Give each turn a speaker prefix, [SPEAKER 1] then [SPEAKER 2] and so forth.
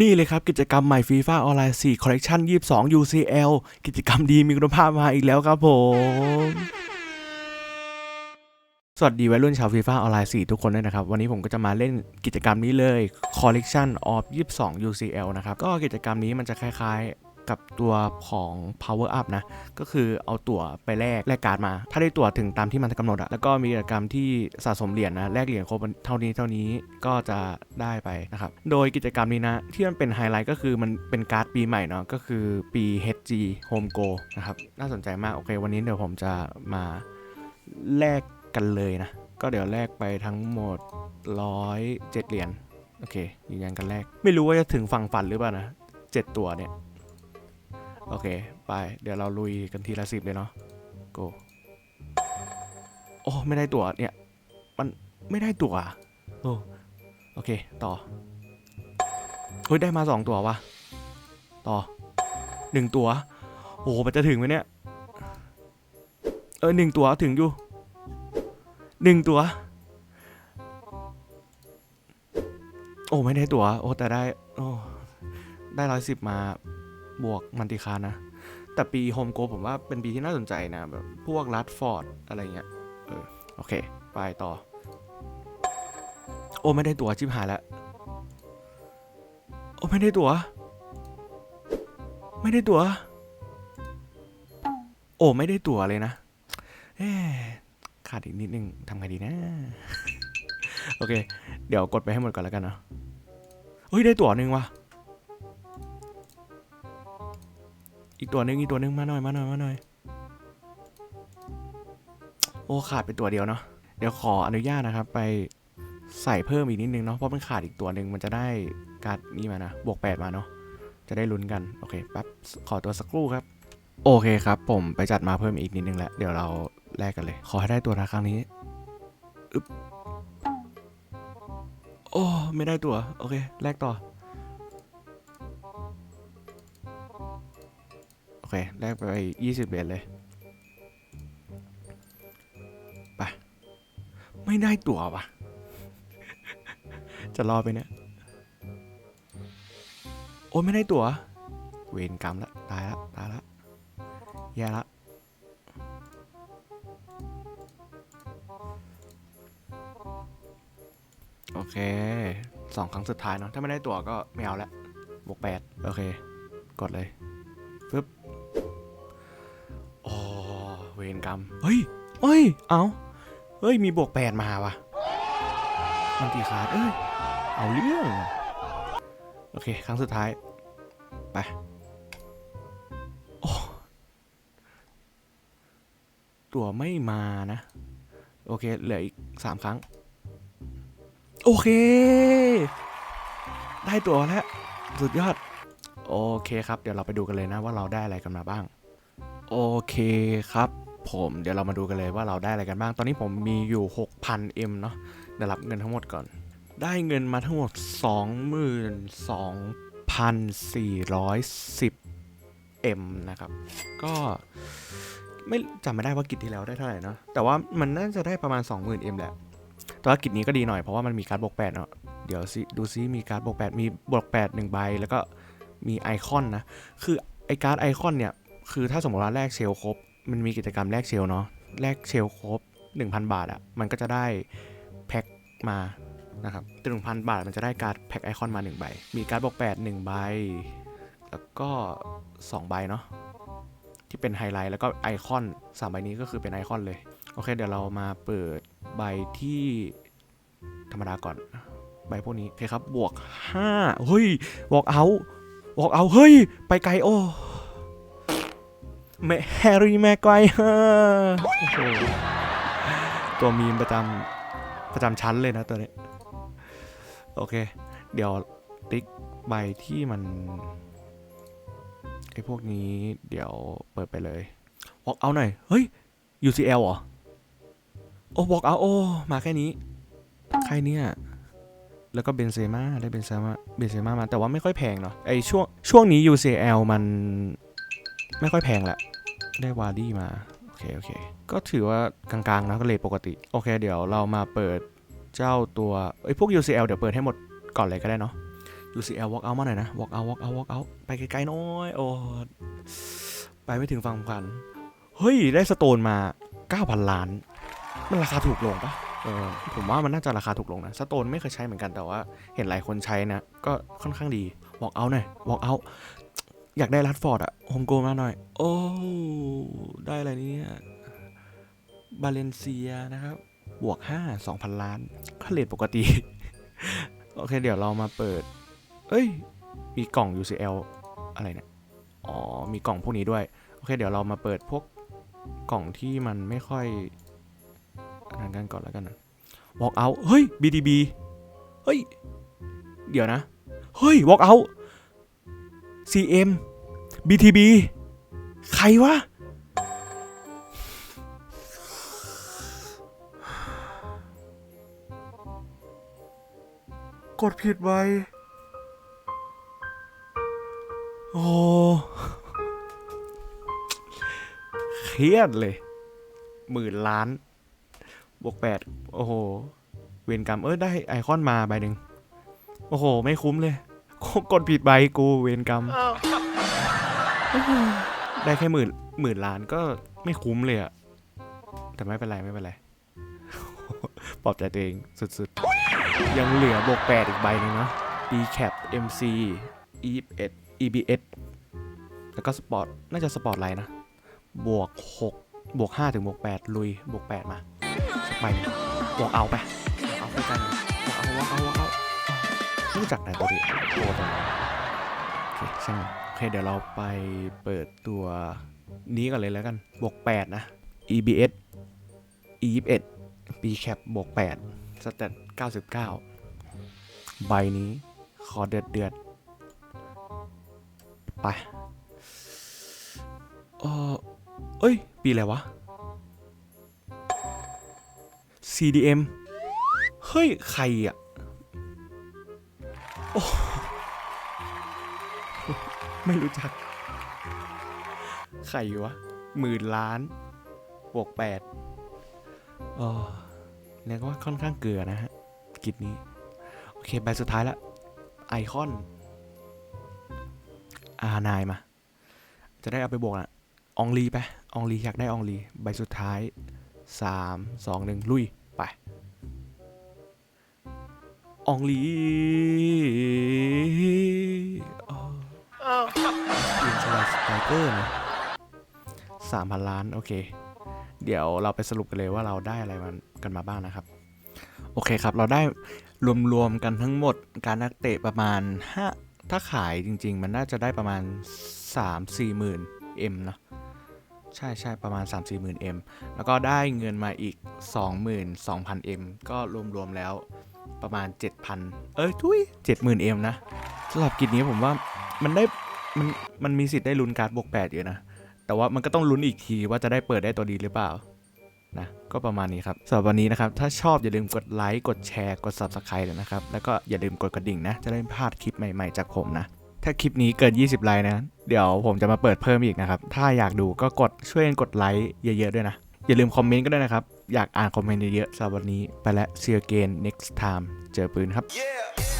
[SPEAKER 1] นี่เลยครับกิจกรรมใหม่ฟีฟ่าออนไลน์4 Collection 22 UCL กิจกรรมดีมีคุณภาพมาอีกแล้วครับผมสวัสดีวัยรุ่นชาวฟีฟ่าออนไลน์4ทุกคนด้วยนะครับ วันนี้ผมก็จะมาเล่นกิจกรรมนี้เลย Collection of 22 UCL นะครับ ก็กิจกรรมนี้มันจะคล้ายๆ กับตัวของ Power Up นะ ก็คือเอาตั๋วไปแลกแลกการ์ดมา ถ้าได้ตั๋วถึงตามที่มันกำหนดอะแล้วก็มีกิจกรรมที่สะสมเหรียญนะแลกเหรียญครบเท่านี้เท่านี้ก็จะได้ไปนะครับโดยกิจกรรมนี้นะ ที่มันเป็นไฮไลท์ก็คือมันเป็นการ์ดปีใหม่เนาะก็คือปี HG Home Go นะครับน่าสนใจมากโอเควันนี้เดี๋ยวผมจะมาแลกกันเลยนะ ก็เดี๋ยวแลกไปทั้งหมด 107 เหรียญโอเคยืนยันกันแรก ไม่รู้ว่าจะถึงฝั่งฝันหรือเปล่านะเจ็ดตัวเนี่ย โอเค ไป เดี๋ยวเราลุยกันทีละสิบเลยเนาะโกโอ้ ไม่ได้ตั๋วเนี่ย มันไม่ได้ตั๋วอะโอ้โอเค ต่อ เฮ้ย ได้มาสองตัววะต่อหนึ่งตัวโอ้โหมันจะถึงไหมเนี่ย เออหนึ่งตัวถึงอยู่หนึ่งตัวโอ้ ไม่ได้ตั๋วโอ้ แต่ได้ โอ้ ได้ร้อยสิบมา บวกมันติคานะ แต่ปีโฮมโกผมว่าเป็นปีที่น่าสนใจนะ แบบพวกรัดฟอร์ดอะไรเงี้ยเออโอเค ไปต่อ โอ้ไม่ได้ตั๋วชิบหายแล้ว โอ้ไม่ได้ตั๋วไม่ได้ตั๋วโอ้ไม่ได้ตั๋วเลยนะเอ๊ขาดอีกนิดนึงทำไงดีนะ โอเค เดี๋ยวกดไปให้หมดก่อนแล้วกันเนาะเฮ้ยได้ตั๋วหนึ่งว่ะ อีกตัวหนึ่งอีกตัวหนึ่งมาหน่อยมาหน่อยมาหน่อย โอ้ขาดไปตัวเดียวเนาะ เดี๋ยวขออนุญาตนะครับ ไปใส่เพิ่มอีกนิดนึงเนาะ เพราะมันขาดอีกตัวหนึ่งมันจะได้การ์ดนี่มานะ บวก 8 มาเนาะ จะได้ลุ้นกัน โอเคแป๊บ ขอตัวสักครู่ครับ โอเคครับ ผมไปจัดมาเพิ่มอีกนิดนึงแล้วเดี๋ยวเราแลกกันเลย ขอให้ได้ตัวนะครั้งนี้อึ๊บโอ้ ไม่ได้ตัว โอเค แลกต่อ เค แลกไปยี่สิบเหรียญเลย ไป ไม่ได้ตั๋ววะจะรอไปเนี่ย โอ้ยไม่ได้ตั๋ว เวรกรรมละ ตายละ ตายละแย่ละโอเคสองครั้งสุดท้ายเนาะถ้าไม่ได้ตั๋วก็ไม่เอาละบวกแปดโอเค กดเลยปึ๊บโอ้ เวรกรรม เฮ้ยเฮ้ย เอาเฮ้ย มีบวกแปดมาวะมันตีขาดเอ้ย เอาเรื่อง โอเค ครั้งสุดท้าย ไป โอ้ ตัวไม่มานะ โอเค เหลืออีกสามครั้ง โอเค ได้ตัวแล้ว สุดยอด โอเคครับ เดี๋ยวเราไปดูกันเลยนะว่าเราได้อะไรกันมาบ้าง โอเคครับ ผมเดี๋ยวเรามาดูกันเลยว่าเราได้อะไรกันบ้าง ตอนนี้ผมมีอยู่ 6,000 M เนาะเดี๋ยวรับเงินทั้งหมดก่อน ได้เงินมาทั้งหมด 22,410 M นะครับ ก็ไม่จำไม่ได้ว่ากิจที่แล้วได้เท่าไหร่เนาะแต่ว่ามันน่าจะได้ประมาณ 20,000 M แหละแต่ว่ากิจนี้ก็ดีหน่อยเพราะว่ามันมีการดบวก8เนาะเดี๋ยวซิดูซิมีการดบวก8มีบวก8หนึ่งใบแล้วก็มีไอคอนนะ คือไอการ์ดไอคอนเนี่ย คือถ้าสมมติว่าแลกเชลครบ มันมีกิจกรรมแลกเชลเนาะแลกเชลครบ 1,000 บาทอะ่ะมันก็จะได้แพ็คมานะครับหนึ่งพันบาทมันจะได้การ์ดแพ็คไอคอนมา 1 ใบ มีการ์ดบอก 8 1 ใบ แล้วก็ 2 ใบเนาะที่เป็นไฮไลท์แล้วก็ไอคอน3ใบนี้ก็คือเป็นไอคอนเลย โอเค เดี๋ยวเรามาเปิดใบที่ธรรมดาก่อน ใบพวกนี้ โอเคครับ บวก 5 เฮ้ยวกเอาวกเอาเฮ้ย ไปไกลโอ้ แมแฮร์รี่แม็กไกวเฮอร์โอ้โหตัวมีมประจำประจำชั้นเลยนะตัวนี้ โอเค เดี๋ยวติ๊กใบที่มันไอพวกนี้เดี๋ยวเปิดไปเลย walk out หน่อย เฮ้ย UCL เหรอ โอ้ walk out โอ้ มาแค่นี้ ใครเนี่ย แล้วก็เบนเซม่าได้เบนเซม่าเบนเซม่ามา แต่ว่าไม่ค่อยแพงเนาะไอช่วงช่วงนี้ UCL มันไม่ค่อยแพงแหละ ได้วาร์ดี้มา โอเค โอเค ก็ถือว่ากลางๆนะก็เลยปกติ โอเค เดี๋ยวเรามาเปิดเจ้าตัวไอ้พวก UCL เดี๋ยวเปิดให้หมดก่อนเลยก็ได้เนาะลูซีแอลวอล์กเอามาหน่อยนะวอล์กเอาวอล์กเอาวอล์กเอาไปไกลๆน้อยโอ้ไปไม่ถึงฝั่งฝัน เฮ้ย ได้สโตนมา 9,000 ล้าน มันราคาถูกลงปะเออผมว่ามันน่าจะราคาถูกลงนะ สโตนไม่เคยใช้เหมือนกันแต่ว่าเห็นหลายคนใช้นะ ก็ค่อนข้างดีวอล์กเอาหน่อยวอล์กเอยากได้รัดฟอร์ดอะโฮมโกมาหน่อย โอ้ ได้อะไรเนี่ยบาเลนเซียนะครับ บวก 5 2,000 ล้านค่าเลทปกติ โอเค เดี๋ยวเรามาเปิด เอ้ย มีกล่อง UCL อะไรเนี่ย อ๋อ มีกล่องพวกนี้ด้วย โอเค เดี๋ยวเรามาเปิดพวกกล่องที่มันไม่ค่อยอนนั้นกันก่อนแล้วกันนะ walk out เฮ้ย BDB เฮ้ย เดี๋ยวนะ เฮ้ย walk out CM BTB ใครวะ กดผิดไปโอ้เครียดเลย หมื่นล้าน บวกแปด โอ้โห เวรกรรม เออได้ไอคอนมาใบหนึ่ง โอ้โห ไม่คุ้มเลย กดผิดใบกูเวรกรรม ได้แค่หมื่นหมื่นล้านก็ไม่คุ้มเลยอะแต่ไม่เป็นไรไม่เป็นไรปลอบใจตัวเองสุดๆ ยังเหลือบวกแปดอีกใบหนึ่งนะ B cap MC E21 EBS แล้วก็สปอร์ตน่าจะสปอร์ตไลน์นะ บวก 6 บวก 5 ถึงบวก 8 ลุย บวก 8 มาสักใบหม่บวกเอาไป เอาไปกันบวกเอาบวกเอาบวกเอารู้จักไหนตัวดิตัวตัวไหโอเคช่าง เคเดี๋ยวเราไปเปิดตัวนี้ก่อนเลยแล้วกัน บวก 8 นะ EBS E21 B cap บวก 8 สแตท99 ใบนี้ขอเดือดเดือดไป เออเอ้ย ปีอะไรวะ CDM เฮ้ย ใครอะ โอ้ ไม่รู้จัก ใครวะหมื่นล้านบวกแปดเออเรียกว่าค่อนข้างเกลือนะฮะ กิจนี้ โอเค ใบสุดท้ายละ ไอคอน อานายมา จะได้เอาไปบวกอะอองลีไปอองลีอยากได้อองลี ใบสุดท้าย3 2 1ลุย ไปอองลี สไลสไตเกอร์นะสามพันล้านโอเค เดี๋ยวเราไปสรุปกันเลยว่าเราได้อะไรมันกันมาบ้างนะครับ โอเคครับเราได้รวมๆกันทั้งหมดการนักเตะประมาณ5ถ้าขายจริง ๆ มันน่าจะได้ประมาณ 3-4หมื่น M เนอะใช่ใช่ประมาณ 3 4หมื่น M แล้วก็ได้เงินมาอีก 22,000 M ก็รวมๆแล้วประมาณ 7,000 เอ้ยทุย70,000 M นะสำหรับกิจนี้ผมว่ามันได้ มันมันมีสิทธิ์ได้ลุ้นการ์ดบวก8อยู่นะ แต่ว่ามันก็ต้องลุ้นอีกทีว่าจะได้เปิดได้ตัวดีหรือเปล่านะก็ประมาณนี้ครับสำหรับวันนี้นะครับ ถ้าชอบอย่าลืมกดไลค์กดแชร์กด Subscribe เลยนะครับ แล้วก็อย่าลืมกดกระดิ่งนะ จะได้ไม่พลาดคลิปใหม่ๆจากผมนะ ถ้าคลิปนี้เกิน 20 ไลค์นะ เดี๋ยวผมจะมาเปิดเพิ่มอีกนะครับ ถ้าอยากดูก็กดช่วยกันกดไลค์เยอะๆด้วยนะ อย่าลืมคอมเมนต์ก็ได้นะครับ อยากอ่านคอมเมนต์เยอะๆสำหรับวันนี้ไปแล้ว see you again next time เจอปืนครับ
[SPEAKER 2] Yeah.